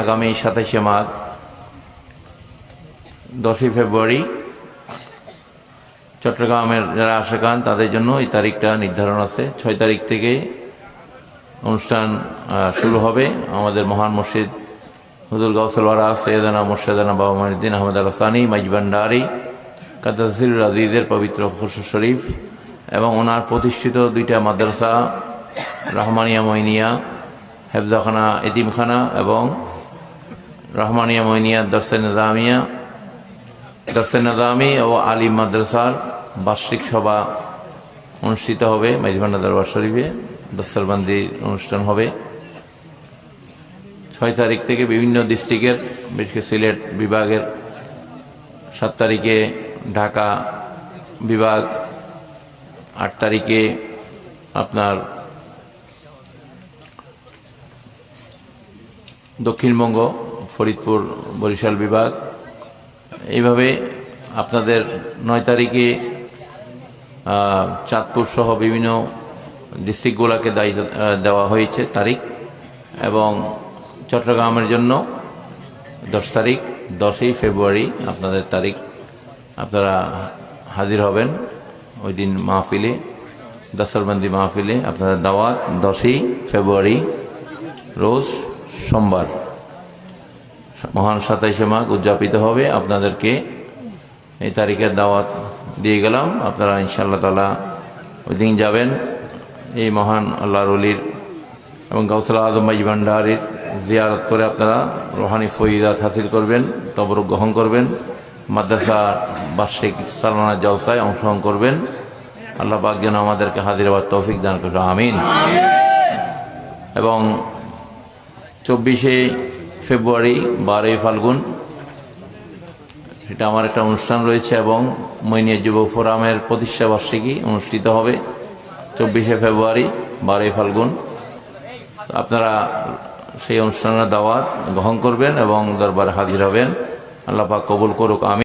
আগামী সাতাশে মাঘ, দশই ফেব্রুয়ারি। চট্টগ্রামের যারা আশেখান তাদের জন্য এই তারিখটা নির্ধারণ আছে। ছয় তারিখ থেকে অনুষ্ঠান শুরু হবে। আমাদের মহান মসজিদ হুদুল গাউসলওয়ারা সৈয়দানা মুর্শেদানা বাবা মহিউদ্দিন আহমদ আল সানি মাইজবান্ডারি কাদাসিল রাজিদের পবিত্র খুরশু শরীফ এবং ওনার প্রতিষ্ঠিত দুইটা মাদ্রাসা, রহমানিয়া মইনিয়া, হেফজাখানা, এতিমখানা এবং রহমানিয়া মইনিয়া দর্শে নিজামিয়া, দর্শে নিজামি ও আলী মাদ্রাসার বার্ষিক সভা অনুষ্ঠিত হবে মেজবান্ডা দরবার শরীফে। দস্তরবন্দির অনুষ্ঠান হবে। ছয় তারিখ থেকে বিভিন্ন ডিস্ট্রিক্টের, বিশেষ সিলেট বিভাগের সাত তারিখে ঢাকা বিভাগ, আট তারিখে আপনার দক্ষিণবঙ্গ ফরিদপুর বরিশাল বিভাগ। এইভাবে আপনাদের নয় তারিখে চাঁদপুর সহ বিভিন্ন ডিস্ট্রিক্টগুলোকে দায়িত্ব দেওয়া হয়েছে তারিখ এবং চট্টগ্রামের জন্য দশ তারিখ, দশই ফেব্রুয়ারি আপনাদের তারিখ আপনারা হাজির হবেন ওই দিন মাহফিলে দশরবন্দি মাহফিলে আপনাদের দাওয়াত দশই ফেব্রুয়ারি রোজ সোমবার। মহান সাতাইশে মাঘ উদযাপিত হবে। আপনাদেরকে এই তারিখের দাওয়াত দিয়ে গেলাম। আপনারা ইনশাআল্লাহ তালা ওই দিন যাবেন। এই মহান আল্লাহর অলির এবং গাউসলা আজম ভাই ভান্ডারির জিয়ারত করে আপনারা রোহানি ফইদাত হাসিল করবেন তবরক গ্রহণ করবেন মাদ্রাসা বার্ষিক সালানা জলসায় অংশগ্রহণ করবেন। আল্লাহ পাক যেন আমাদেরকে হাজির হওয়ার তৌফিক দান করে আমিন। এবং চব্বিশে ফেব্রুয়ারি বারোই ফাল্গুন। এটা আমার একটা অনুষ্ঠান রয়েছে এবং মৈনিয়া যুব ফোরামের প্রতিষ্ঠা বার্ষিকী অনুষ্ঠিত হবে চব্বিশে ফেব্রুয়ারি বারোই ফাল্গুন। আপনারা সেই অনুষ্ঠানের দাওয়াত গ্রহণ করবেন এবং দরবারে হাজির হবেন। আল্লাপা কবুল করুক আমি